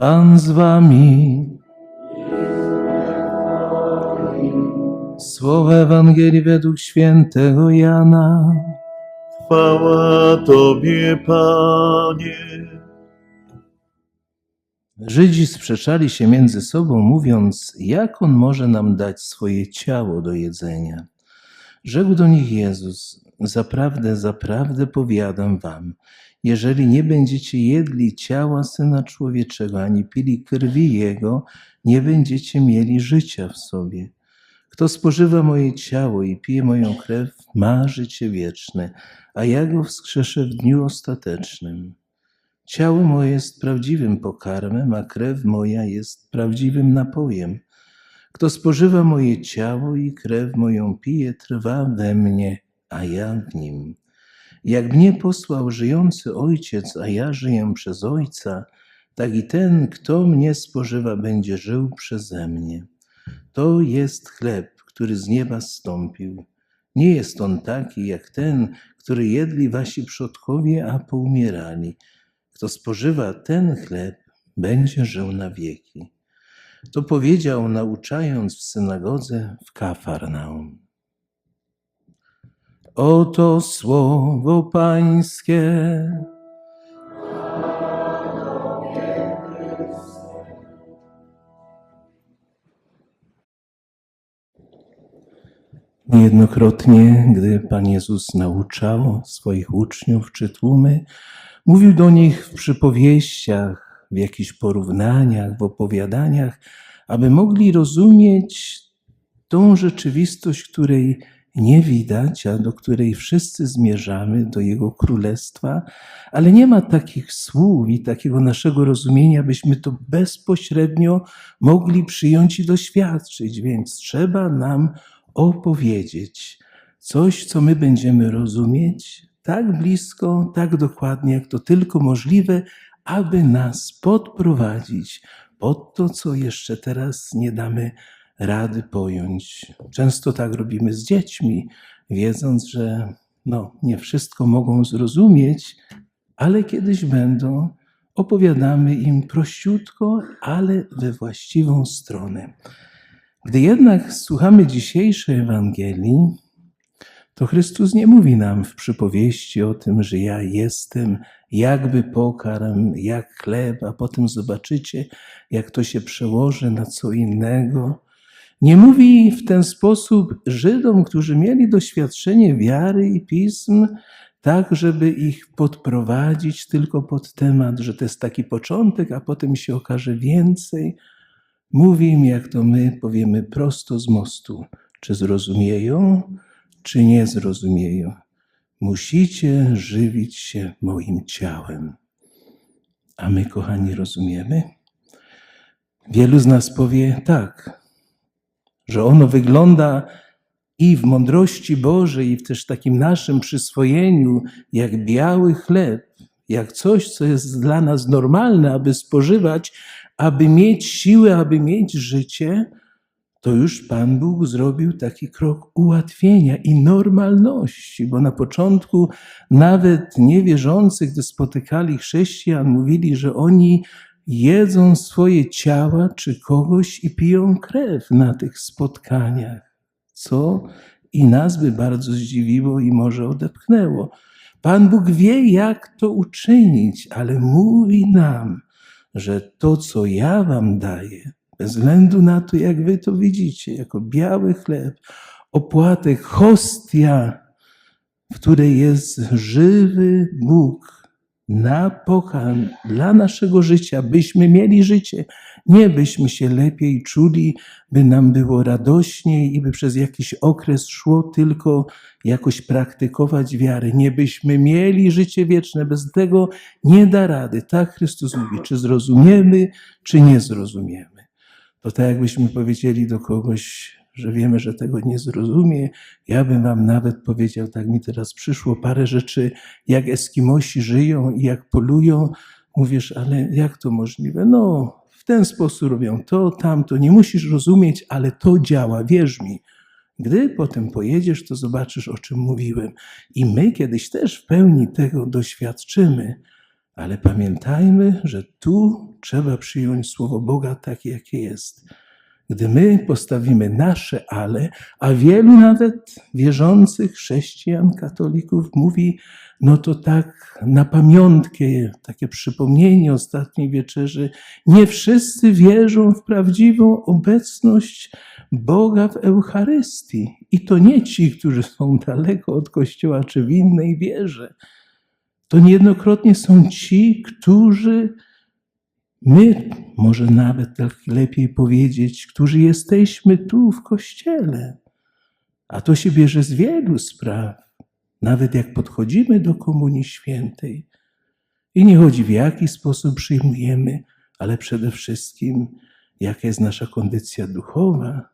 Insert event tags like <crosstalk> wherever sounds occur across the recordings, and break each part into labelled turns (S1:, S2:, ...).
S1: Pan z wami. Słowa Ewangelii według świętego Jana.
S2: Chwała Tobie, Panie.
S1: Żydzi sprzeczali się między sobą, mówiąc, jak on może nam dać swoje ciało do jedzenia. Rzekł do nich Jezus: Zaprawdę, zaprawdę powiadam wam, jeżeli nie będziecie jedli ciała syna człowieczego, ani pili krwi jego, nie będziecie mieli życia w sobie. Kto spożywa moje ciało i pije moją krew, ma życie wieczne, a ja go wskrzeszę w dniu ostatecznym. Ciało moje jest prawdziwym pokarmem, a krew moja jest prawdziwym napojem. Kto spożywa moje ciało i krew moją pije, trwa we mnie, a ja w nim. Jak mnie posłał żyjący Ojciec, a ja żyję przez Ojca, tak i ten, kto mnie spożywa, będzie żył przeze mnie. To jest chleb, który z nieba zstąpił. Nie jest on taki jak ten, który jedli wasi przodkowie, a poumierali. Kto spożywa ten chleb, będzie żył na wieki. To powiedział, nauczając w synagodze w Kafarnaum. Oto słowo Pańskie. Niejednokrotnie, gdy Pan Jezus nauczał swoich uczniów czy tłumy, mówił do nich w przypowieściach, w jakichś porównaniach, w opowiadaniach, aby mogli rozumieć tą rzeczywistość, której nie widać, a do której wszyscy zmierzamy, do Jego Królestwa, ale nie ma takich słów i takiego naszego rozumienia, byśmy to bezpośrednio mogli przyjąć i doświadczyć, więc trzeba nam opowiedzieć coś, co my będziemy rozumieć tak blisko, tak dokładnie, jak to tylko możliwe, aby nas podprowadzić pod to, co jeszcze teraz nie damy rady pojąć. Często tak robimy z dziećmi, wiedząc, że no, nie wszystko mogą zrozumieć, ale kiedyś będą, opowiadamy im prościutko, ale we właściwą stronę. Gdy jednak słuchamy dzisiejszej Ewangelii, to Chrystus nie mówi nam w przypowieści o tym, że ja jestem jakby pokarm, jak chleb, a potem zobaczycie, jak to się przełoży na co innego. Nie mówi w ten sposób Żydom, którzy mieli doświadczenie wiary i pism, tak, żeby ich podprowadzić tylko pod temat, że to jest taki początek, a potem się okaże więcej. Mówi im, jak to my powiemy prosto z mostu, czy zrozumieją, czy nie zrozumieją. Musicie żywić się moim ciałem. A my, kochani, rozumiemy? Wielu z nas powie tak, że ono wygląda i w mądrości Bożej, i w też takim naszym przyswojeniu, jak biały chleb, jak coś, co jest dla nas normalne, aby spożywać, aby mieć siłę, aby mieć życie, to już Pan Bóg zrobił taki krok ułatwienia i normalności, bo na początku nawet niewierzący, gdy spotykali chrześcijan, mówili, że oni jedzą swoje ciała czy kogoś i piją krew na tych spotkaniach, co i nas by bardzo zdziwiło i może odepchnęło. Pan Bóg wie, jak to uczynić, ale mówi nam, że to, co ja wam daję, bez względu na to, jak wy to widzicie, jako biały chleb, opłatek, hostia, w której jest żywy Bóg na pokarm dla naszego życia, byśmy mieli życie, nie byśmy się lepiej czuli, by nam było radośniej i by przez jakiś okres szło tylko jakoś praktykować wiarę. Nie byśmy mieli życie wieczne, bez tego nie da rady. Tak Chrystus mówi, czy zrozumiemy, czy nie zrozumiemy. To tak jakbyśmy powiedzieli do kogoś, że wiemy, że tego nie zrozumie. Ja bym wam nawet powiedział, tak mi teraz przyszło, parę rzeczy, jak Eskimosi żyją i jak polują. Mówisz, ale jak to możliwe? No, w ten sposób robią to, tamto. Nie musisz rozumieć, ale to działa, wierz mi. Gdy potem pojedziesz, to zobaczysz, o czym mówiłem. I my kiedyś też w pełni tego doświadczymy. Ale pamiętajmy, że tu trzeba przyjąć Słowo Boga takie, jakie jest. Gdy my postawimy nasze ale, a wielu nawet wierzących chrześcijan, katolików mówi, no to tak na pamiątkę, takie przypomnienie ostatniej wieczerzy, nie wszyscy wierzą w prawdziwą obecność Boga w Eucharystii. I to nie ci, którzy są daleko od Kościoła czy w innej wierze. To niejednokrotnie są ci, którzy My, może nawet tak lepiej powiedzieć, którzy jesteśmy tu w kościele. A to się bierze z wielu spraw, nawet jak podchodzimy do Komunii Świętej. I nie chodzi w jaki sposób przyjmujemy, ale przede wszystkim, jaka jest nasza kondycja duchowa,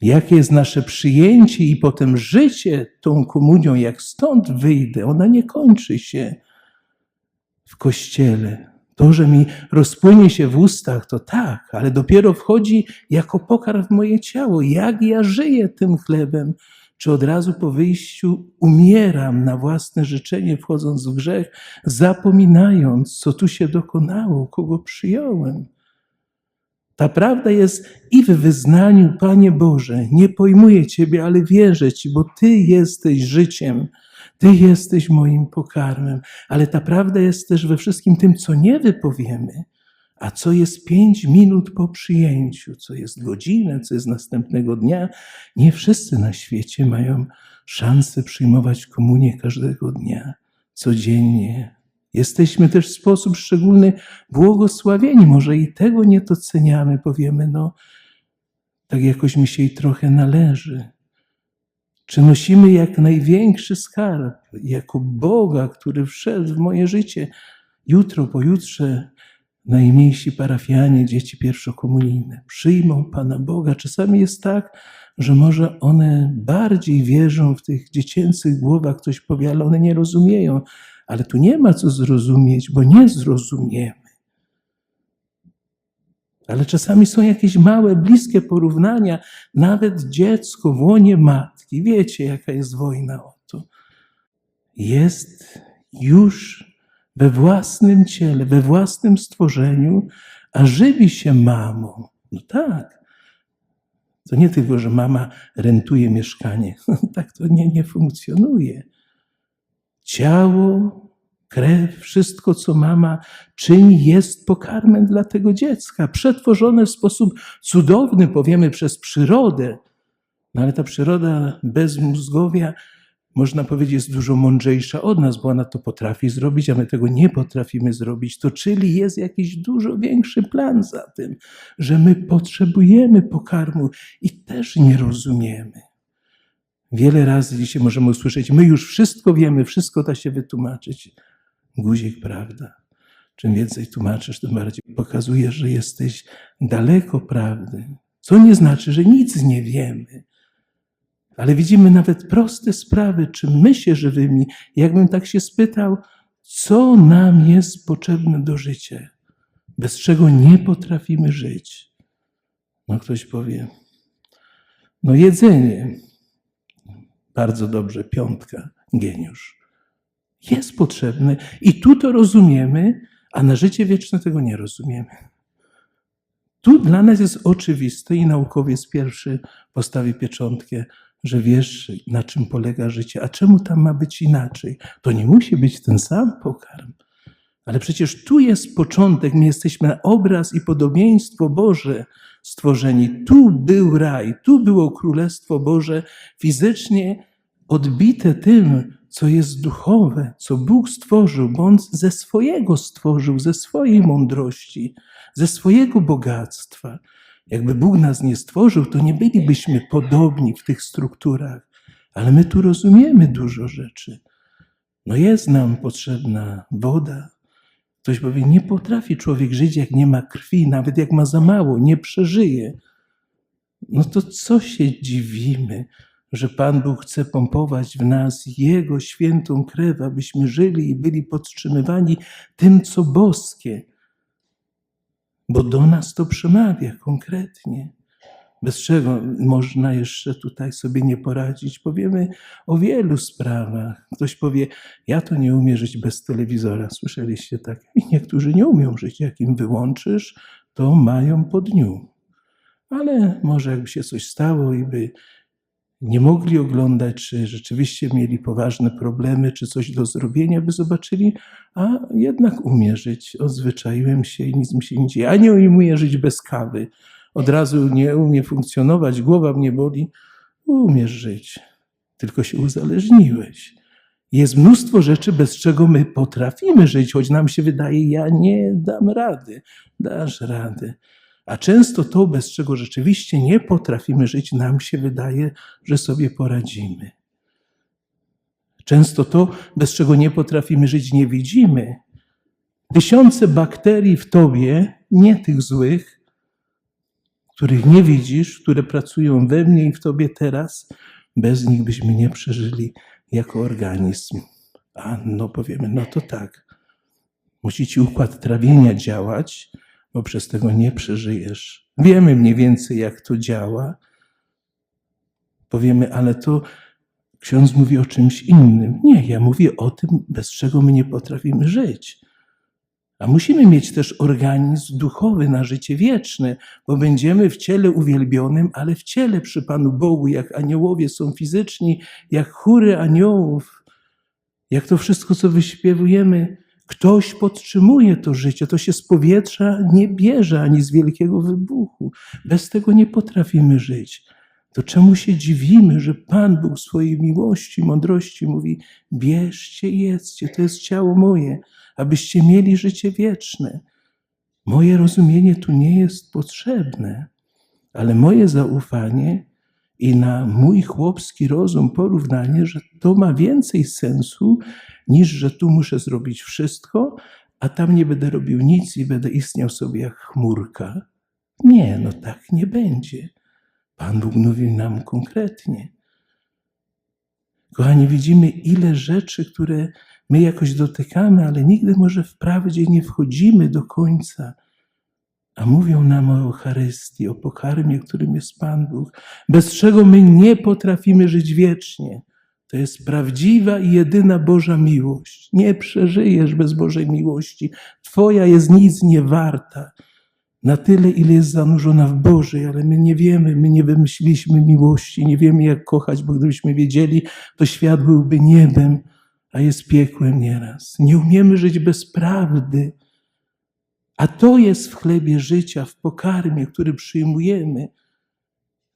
S1: jakie jest nasze przyjęcie i potem życie tą komunią, jak stąd wyjdę. Ona nie kończy się w kościele, to, że mi rozpłynie się w ustach, to tak, ale dopiero wchodzi jako pokarm w moje ciało. Jak ja żyję tym chlebem? Czy od razu po wyjściu umieram na własne życzenie, wchodząc w grzech, zapominając, co tu się dokonało, kogo przyjąłem? Ta prawda jest i w wyznaniu, Panie Boże, nie pojmuję Ciebie, ale wierzę Ci, bo Ty jesteś życiem. Ty jesteś moim pokarmem, ale ta prawda jest też we wszystkim tym, co nie wypowiemy, a co jest pięć minut po przyjęciu, co jest godzinę, co jest następnego dnia. Nie wszyscy na świecie mają szansę przyjmować komunię każdego dnia, codziennie. Jesteśmy też w sposób szczególny błogosławieni. Może i tego nie doceniamy, powiemy, no, tak jakoś mi się i trochę należy. Czy nosimy jak największy skarb, jako Boga, który wszedł w moje życie? Jutro, pojutrze najmniejsi parafianie, dzieci pierwszokomunijne przyjmą Pana Boga. Czasami jest tak, że może one bardziej wierzą w tych dziecięcych głowach, ktoś powie, ale one nie rozumieją. Ale tu nie ma co zrozumieć, bo nie zrozumiemy. Ale czasami są jakieś małe, bliskie porównania. Nawet dziecko w łonie matki, wiecie, jaka jest wojna o to, jest już we własnym ciele, we własnym stworzeniu, a żywi się mamą. No tak. To nie tylko, że mama rentuje mieszkanie. <laughs> tak to nie, nie funkcjonuje. Ciało, krew, wszystko, co mama czyni, jest pokarmem dla tego dziecka, przetworzone w sposób cudowny, powiemy, przez przyrodę. No ale ta przyroda bez mózgowia, można powiedzieć, jest dużo mądrzejsza od nas, bo ona to potrafi zrobić, a my tego nie potrafimy zrobić. To czyli jest jakiś dużo większy plan za tym, że my potrzebujemy pokarmu i też nie rozumiemy. Wiele razy dzisiaj możemy usłyszeć, my już wszystko wiemy, wszystko da się wytłumaczyć. Guzik, prawda? Czym więcej tłumaczysz, tym bardziej pokazujesz, że jesteś daleko prawdy. Co nie znaczy, że nic nie wiemy. Ale widzimy nawet proste sprawy, czy my się żywymi, jakbym tak się spytał, co nam jest potrzebne do życia, bez czego nie potrafimy żyć. No ktoś powie, no jedzenie, bardzo dobrze, piątka, geniusz. Jest potrzebne i tu to rozumiemy, a na życie wieczne tego nie rozumiemy. Tu dla nas jest oczywiste i naukowiec pierwszy postawi pieczątkę, że wiesz, na czym polega życie. A czemu tam ma być inaczej? To nie musi być ten sam pokarm. Ale przecież tu jest początek, my jesteśmy na obraz i podobieństwo Boże stworzeni. Tu był raj, tu było Królestwo Boże fizycznie odbite tym, co jest duchowe, co Bóg stworzył, bo On ze swojego stworzył, ze swojej mądrości, ze swojego bogactwa. Jakby Bóg nas nie stworzył, to nie bylibyśmy podobni w tych strukturach, ale my tu rozumiemy dużo rzeczy. No jest nam potrzebna woda. Ktoś powie, nie potrafi człowiek żyć, jak nie ma krwi, nawet jak ma za mało, nie przeżyje. No to co się dziwimy, że Pan Bóg chce pompować w nas Jego świętą krew, abyśmy żyli i byli podtrzymywani tym, co boskie. Bo do nas to przemawia konkretnie. Bez czego można jeszcze tutaj sobie nie poradzić? Powiemy o wielu sprawach. Ktoś powie, ja to nie umiem żyć bez telewizora. Słyszeliście tak? I niektórzy nie umią żyć. Jak im wyłączysz, to mają po dniu. Ale może jakby się coś stało i by nie mogli oglądać, czy rzeczywiście mieli poważne problemy, czy coś do zrobienia, by zobaczyli, a jednak umie żyć. Odzwyczaiłem się i nic mi się nie dzieje. A nie umie żyć bez kawy. Od razu nie umie funkcjonować, głowa mnie boli. Umiesz żyć, tylko się uzależniłeś. Jest mnóstwo rzeczy, bez czego my potrafimy żyć, choć nam się wydaje, ja nie dam rady. Dasz radę. A często to, bez czego rzeczywiście nie potrafimy żyć, nam się wydaje, że sobie poradzimy. Często to, bez czego nie potrafimy żyć, nie widzimy. Tysiące bakterii w tobie, nie tych złych, których nie widzisz, które pracują we mnie i w tobie teraz, bez nich byśmy nie przeżyli jako organizm. A no powiemy, no to tak. Musi ci układ trawienia działać, bo przez tego nie przeżyjesz. Wiemy mniej więcej, jak to działa. Powiemy, ale to ksiądz mówi o czymś innym. Nie, ja mówię o tym, bez czego my nie potrafimy żyć. A musimy mieć też organizm duchowy na życie wieczne, bo będziemy w ciele uwielbionym, ale w ciele przy Panu Bogu, jak aniołowie są fizyczni, jak chóry aniołów, jak to wszystko, co wyśpiewujemy, ktoś podtrzymuje to życie. To się z powietrza nie bierze ani z wielkiego wybuchu. Bez tego nie potrafimy żyć. To czemu się dziwimy, że Pan Bóg swojej miłości, mądrości mówi: bierzcie jedzcie, to jest ciało moje, abyście mieli życie wieczne. Moje rozumienie tu nie jest potrzebne, ale moje zaufanie i na mój chłopski rozum porównanie, że to ma więcej sensu, niż że tu muszę zrobić wszystko, a tam nie będę robił nic i będę istniał sobie jak chmurka. Nie, no tak nie będzie. Pan Bóg mówi nam konkretnie. Kochani, widzimy ile rzeczy, które my jakoś dotykamy, ale nigdy może wprawdzie nie wchodzimy do końca. A mówią nam o Eucharystii, o pokarmie, którym jest Pan Bóg, bez czego my nie potrafimy żyć wiecznie. To jest prawdziwa i jedyna Boża miłość. Nie przeżyjesz bez Bożej miłości. Twoja jest nic nie warta. Na tyle, ile jest zanurzona w Bożej, ale my nie wiemy, my nie wymyśliliśmy miłości, nie wiemy jak kochać, bo gdybyśmy wiedzieli, to świat byłby niebem, a jest piekłem nieraz. Nie umiemy żyć bez prawdy. A to jest w chlebie życia, w pokarmie, który przyjmujemy.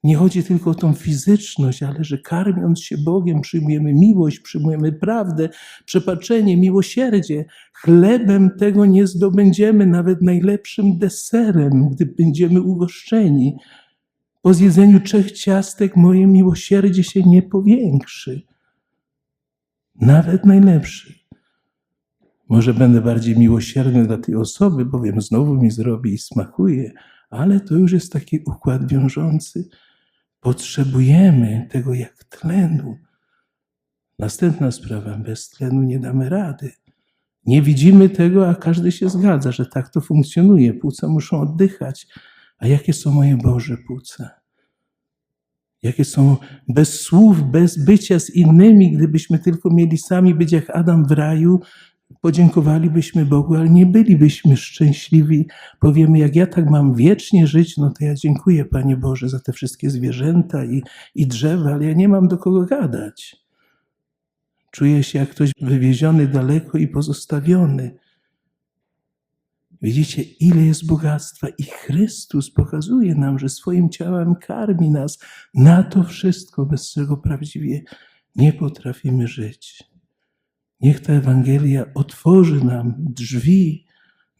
S1: Nie chodzi tylko o tą fizyczność, ale że karmiąc się Bogiem, przyjmujemy miłość, przyjmujemy prawdę, przepaczenie, miłosierdzie. Chlebem tego nie zdobędziemy, nawet najlepszym deserem, gdy będziemy ugoszczeni. Po zjedzeniu trzech ciastek moje miłosierdzie się nie powiększy. Nawet najlepszy. Może będę bardziej miłosierny dla tej osoby, bowiem znowu mi zrobi i smakuje, ale to już jest taki układ wiążący. Potrzebujemy tego jak tlenu. Następna sprawa, bez tlenu nie damy rady. Nie widzimy tego, a każdy się zgadza, że tak to funkcjonuje. Płuca muszą oddychać. A jakie są moje Boże płuca? Jakie są bez słów, bez bycia z innymi, gdybyśmy tylko mieli sami być jak Adam w raju, podziękowalibyśmy Bogu, ale nie bylibyśmy szczęśliwi. Powiemy, jak ja tak mam wiecznie żyć, no to ja dziękuję Panie Boże za te wszystkie zwierzęta i, i drzewa, ale ja nie mam do kogo gadać. Czuję się jak ktoś wywieziony daleko i pozostawiony. Widzicie, ile jest bogactwa i Chrystus pokazuje nam, że swoim ciałem karmi nas na to wszystko, bez czego prawdziwie nie potrafimy żyć. Niech ta Ewangelia otworzy nam drzwi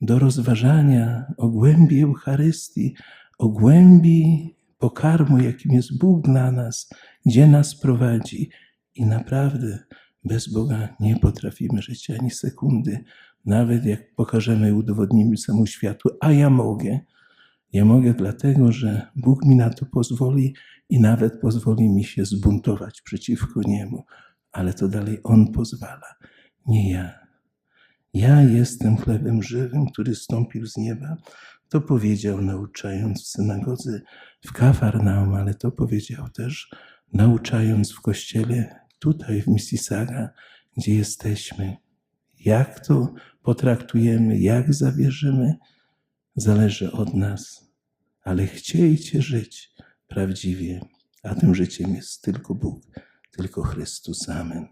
S1: do rozważania o głębi Eucharystii, o głębi pokarmu, jakim jest Bóg dla nas, gdzie nas prowadzi. I naprawdę bez Boga nie potrafimy żyć ani sekundy, nawet jak pokażemy i udowodnimy całemu światu, a ja mogę. Ja mogę dlatego, że Bóg mi na to pozwoli i nawet pozwoli mi się zbuntować przeciwko Niemu, ale to dalej On pozwala, nie ja. Ja jestem chlebem żywym, który stąpił z nieba. To powiedział nauczając w synagodze w Kafarnaum, ale to powiedział też nauczając w kościele tutaj w Mississauga, gdzie jesteśmy. Jak to potraktujemy, jak zawierzymy, zależy od nas. Ale chciejcie żyć prawdziwie, a tym życiem jest tylko Bóg, tylko Chrystus. Amen.